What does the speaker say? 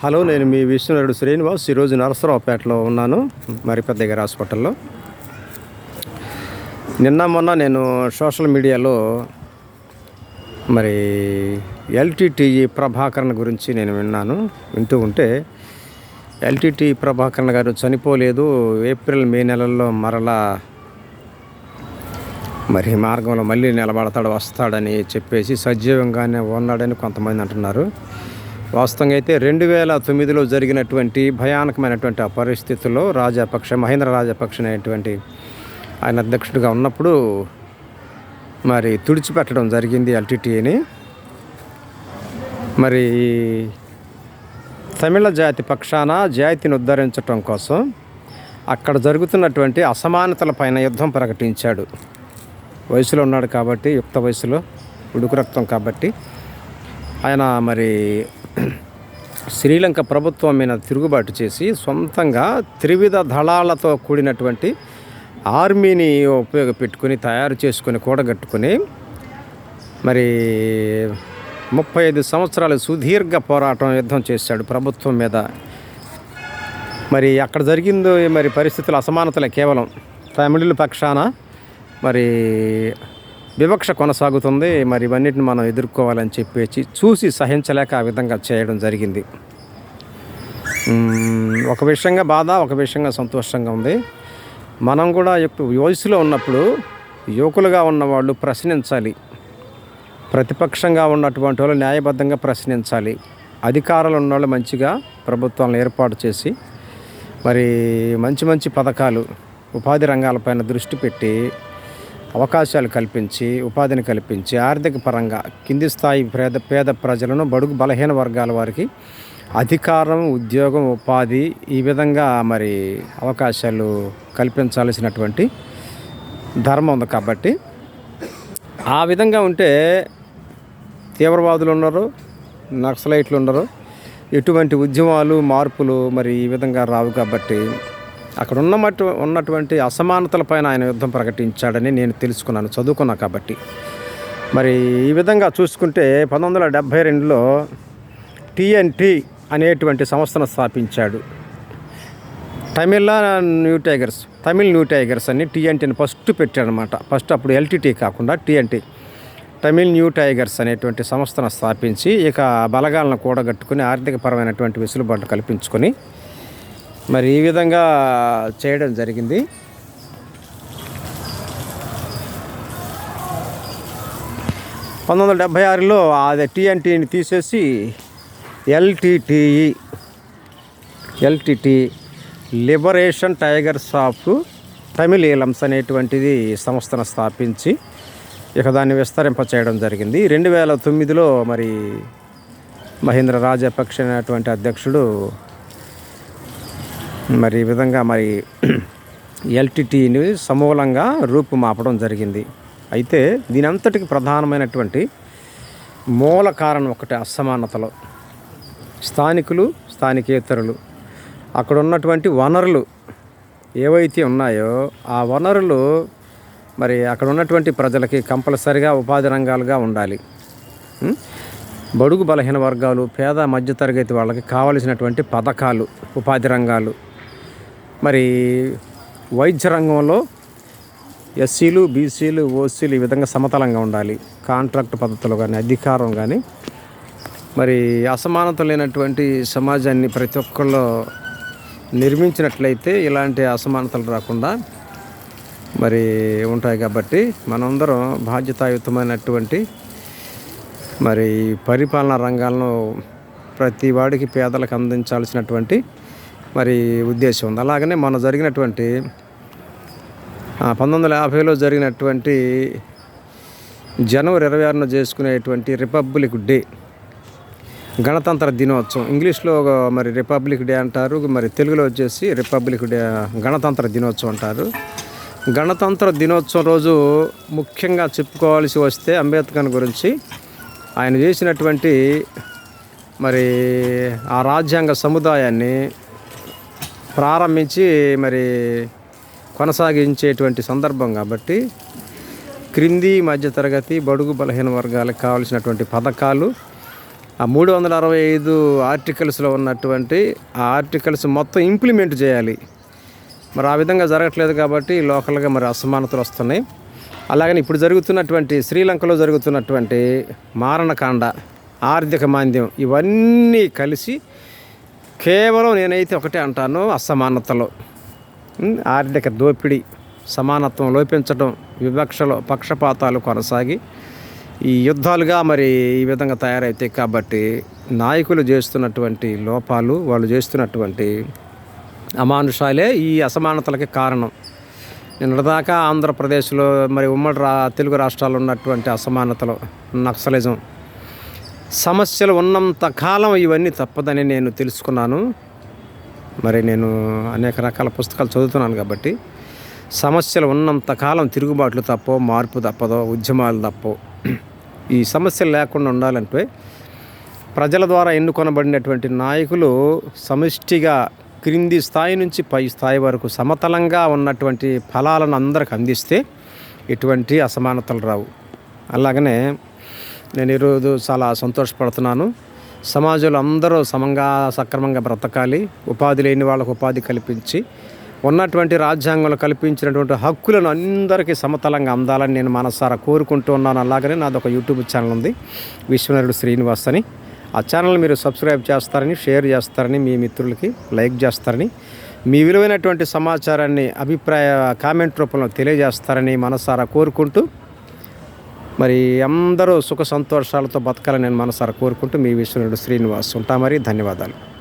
Hello నేను మీ విష్ణునరుడు శ్రీనివాస్. ఈరోజు నరసరావుపేటలో ఉన్నాను మరిపెద్ద దగ్గర హాస్పిటల్లో. నిన్న మొన్న నేను సోషల్ మీడియాలో మరి ఎల్టీటీఈ ప్రభాకరణ గురించి నేను విన్నాను వింటూ ఉంటే ఎల్టీటీ ప్రభాకరణ గారు చనిపోలేదు ఏప్రిల్ మే నెలల్లో మరలా మరి మార్గంలో మళ్ళీ నిలబడతాడు వస్తాడని చెప్పేసి సజీవంగానే ఉన్నాడని కొంతమంది అంటున్నారు. వాస్తవంగా అయితే రెండు వేల తొమ్మిదిలో జరిగినటువంటి భయానకమైనటువంటి ఆ పరిస్థితుల్లో రాజపక్ష మహేంద్ర రాజపక్ష అనేటువంటి ఆయన అధ్యక్షుడిగా ఉన్నప్పుడు మరి తుడిచిపెట్టడం జరిగింది ఎల్టీటీని మరి తమిళ జాతి పక్షాన జాతిని ఉద్ధరించడం కోసం అక్కడ జరుగుతున్నటువంటి అసమానతల పైన యుద్ధం ప్రకటించాడు. వయసులో ఉన్నాడు కాబట్టి యుక్త వయసులో ఉడుకు రక్తం కాబట్టి. ఆయన మరి శ్రీలంక ప్రభుత్వం మీద తిరుగుబాటు చేసి సొంతంగా త్రివిధ దళాలతో కూడినటువంటి ఆర్మీని ఉపయోగపెట్టుకుని తయారు చేసుకొని కూడగట్టుకుని మరి ముప్పై ఐదు సంవత్సరాలు సుదీర్ఘ పోరాటం యుద్ధం చేశాడు ప్రభుత్వం మీద. మరి అక్కడ జరిగిందో మరి పరిస్థితుల అసమానతలే కేవలం తమిళుల పక్షాన. మరి వివక్ష కొనసాగుతుంది. మరి ఇవన్నిటిని మనం ఎదుర్కోవాలని చెప్పేసి చూసి సహించలేక ఆ విధంగా చేయడం జరిగింది. ఒక విషయంగా బాధ ఒక విషయంగా సంతోషంగా ఉంది. మనం కూడా ఇప్పుడు వయసులో ఉన్నప్పుడు యువకులుగా ఉన్నవాళ్ళు ప్రశ్నించాలి. ప్రతిపక్షంగా ఉన్నటువంటి వాళ్ళు న్యాయబద్ధంగా ప్రశ్నించాలి. అధికారులు ఉన్నవాళ్ళు మంచిగా ప్రభుత్వాలను ఏర్పాటు చేసి మరి మంచి మంచి పథకాలు ఉపాధి రంగాలపైన దృష్టి పెట్టి అవకాశాలు కల్పించి ఉపాధిని కల్పించి ఆర్థిక పరంగా కింది స్థాయి పేద పేద ప్రజలను బడుగు బలహీన వర్గాల వారికి అధికారం ఉద్యోగం ఉపాధి ఈ విధంగా మరి అవకాశాలు కల్పించాల్సినటువంటి ధర్మం ఉంది కాబట్టి. ఆ విధంగా ఉంటే తీవ్రవాదులు ఉన్నారు నక్సలైట్లు ఉన్నారు. ఎటువంటి ఉద్యమాలు మార్పులు మరి ఈ విధంగా రావు కాబట్టి అక్కడ ఉన్న ఉన్నటువంటి అసమానతలపైన ఆయన యుద్ధం ప్రకటించాడని నేను తెలుసుకున్నాను చదువుకున్నా కాబట్టి. మరి ఈ విధంగా చూసుకుంటే పంతొమ్మిది వందల డెబ్భై రెండులో టిఎన్టీ అనేటువంటి సంస్థను స్థాపించాడు. Tamil New Tigers Tamil New Tigers అని టీఎన్టీని ఫస్ట్ పెట్టాడనమాట ఫస్ట్ అప్పుడు ఎల్టీటీ కాకుండా టీఎన్టీ. తమిళ్ న్యూ టైగర్స్ అనేటువంటి సంస్థను స్థాపించి ఇక బలగాలను కూడగట్టుకుని ఆర్థికపరమైనటువంటి వెసులుబాటు కల్పించుకొని మరి ఈ విధంగా చేయడం జరిగింది. పంతొమ్మిది వందల డెబ్భై ఆరులో అది టీఎన్టీని తీసేసి LTTE LTT Liberation Tigers of తమిళీలమ్స్ అనేటువంటిది సంస్థను స్థాపించి ఇక దాన్ని విస్తరింప చేయడం జరిగింది. రెండు వేల తొమ్మిదిలో మరి మహేంద్ర రాజపక్ష అనేటువంటి అధ్యక్షుడు మరి ఈ విధంగా మరి ఎల్టీటీని సమూలంగా రూపుమాపడం జరిగింది. అయితే దీని అంతటికి ప్రధానమైనటువంటి మూల కారణం ఒకటి అసమానతలో. స్థానికులు స్థానికేతరులు అక్కడ ఉన్నటువంటి వనరులు ఏవైతే ఉన్నాయో ఆ వనరులు మరి అక్కడ ఉన్నటువంటి ప్రజలకి కంపల్సరిగా ఉపాధి రంగాలుగా ఉండాలి. బడుగు బలహీన వర్గాలు పేద మధ్యతరగతి వాళ్ళకి కావలసినటువంటి పథకాలు ఉపాధి రంగాలు మరి వైద్య రంగంలో ఎస్సీలు బీసీలు ఓసీలు ఈ విధంగా సమతలంగా ఉండాలి. కాంట్రాక్ట్ పద్ధతులు కానీ అధికారం కానీ మరి అసమానత లేనటువంటి సమాజాన్ని ప్రతి ఒక్కళ్ళు నిర్మించినట్లయితే ఇలాంటి అసమానతలు రాకుండా మరి ఉంటాయి కాబట్టి మనందరం బాధ్యతాయుతమైనటువంటి మరి పరిపాలనా రంగాలను ప్రతి వాడికి పేదలకు అందించాల్సినటువంటి మరి ఉద్దేశం ఉంది. అలాగనే మొన్న జరిగినటువంటి పంతొమ్మిది వందల యాభైలో జరిగినటువంటి జనవరి ఇరవై ఆరున చేసుకునేటువంటి రిపబ్లిక్ డే గణతంత్ర దినోత్సవం. ఇంగ్లీష్లో మరి రిపబ్లిక్ డే అంటారు మరి తెలుగులో వచ్చేసి రిపబ్లిక్ డే గణతంత్ర దినోత్సవం అంటారు. గణతంత్ర దినోత్సవం రోజు ముఖ్యంగా చెప్పుకోవాల్సి వస్తే అంబేద్కర్ గురించి ఆయన చేసినటువంటి మరి ఆ రాజ్యాంగ సముదాయాన్ని ప్రారంభించి మరి కొనసాగించేటువంటి సందర్భం కాబట్టి క్రింది మధ్యతరగతి బడుగు బలహీన వర్గాలకు కావలసినటువంటి పథకాలు ఆ మూడు వందల అరవై ఐదు ఆర్టికల్స్లో ఉన్నటువంటి ఆ ఆర్టికల్స్ మొత్తం ఇంప్లిమెంట్ చేయాలి. మరి ఆ విధంగా జరగట్లేదు కాబట్టి లోకల్గా మరి అసమానతలు వస్తున్నాయి. అలాగని ఇప్పుడు జరుగుతున్నటువంటి శ్రీలంకలో జరుగుతున్నటువంటి మారణకాండ ఆర్థిక మాంద్యం ఇవన్నీ కలిసి కేవలం నేనైతే ఒకటే అంటాను అసమానతలు. ఆర్థిక దోపిడీ సమానత్వం లోపించడం వివక్షలో పక్షపాతాలు కొనసాగి ఈ యుద్ధాలుగా మరి ఈ విధంగా తయారవుతాయి కాబట్టి నాయకులు చేస్తున్నటువంటి లోపాలు వాళ్ళు చేస్తున్నటువంటి అమానుషాలే ఈ అసమానతలకి కారణం. నిన్నటిదాకా ఆంధ్రప్రదేశ్లో మరి ఉమ్మడి రా తెలుగు రాష్ట్రాల్లో ఉన్నటువంటి అసమానతలు నక్సలిజం సమస్యలు ఉన్నంత కాలం ఇవన్నీ తప్పదని నేను తెలుసుకున్నాను. మరి నేను అనేక రకాల పుస్తకాలు చదువుతున్నాను కాబట్టి సమస్యలు ఉన్నంత కాలం తిరుగుబాట్లు తప్పో మార్పు తప్పదో ఉద్యమాలు తప్పో ఈ సమస్యలు లేకుండా ఉండాలంటే ప్రజల ద్వారా ఎన్నుకొనబడినటువంటి నాయకులు సమిష్టిగా క్రింది స్థాయి నుంచి పై స్థాయి వరకు సమతలంగా ఉన్నటువంటి ఫలాలను అందరికి అందిస్తే ఎటువంటి అసమానతలు రావు. అలాగనే నేను ఈరోజు చాలా సంతోషపడుతున్నాను. సమాజంలో అందరూ సమంగా సక్రమంగా బ్రతకాలి. ఉపాధి లేని వాళ్ళకు ఉపాధి కల్పించి ఉన్నటువంటి రాజ్యాంగంలో కల్పించినటువంటి హక్కులను అందరికీ సమతలంగా అందాలని నేను మనసారా కోరుకుంటూ ఉన్నాను. అలాగనే నాది ఒక యూట్యూబ్ ఛానల్ ఉంది. విశ్వనరుడు శ్రీనివాస్ అని ఆ ఛానల్ మీరు సబ్స్క్రైబ్ చేస్తారని షేర్ చేస్తారని మీ మిత్రులకి లైక్ చేస్తారని మీ విలువైనటువంటి సమాచారాన్ని అభిప్రాయ కామెంట్ రూపంలో తెలియజేస్తారని మనసారా కోరుకుంటూ మరి అందరూ సుఖ సంతోషాలతో బతకాలని నేను మనసారా కోరుకుంటూ మీ విశ్వనుడు శ్రీనివాస్ ఉంటా మరి. ధన్యవాదాలు.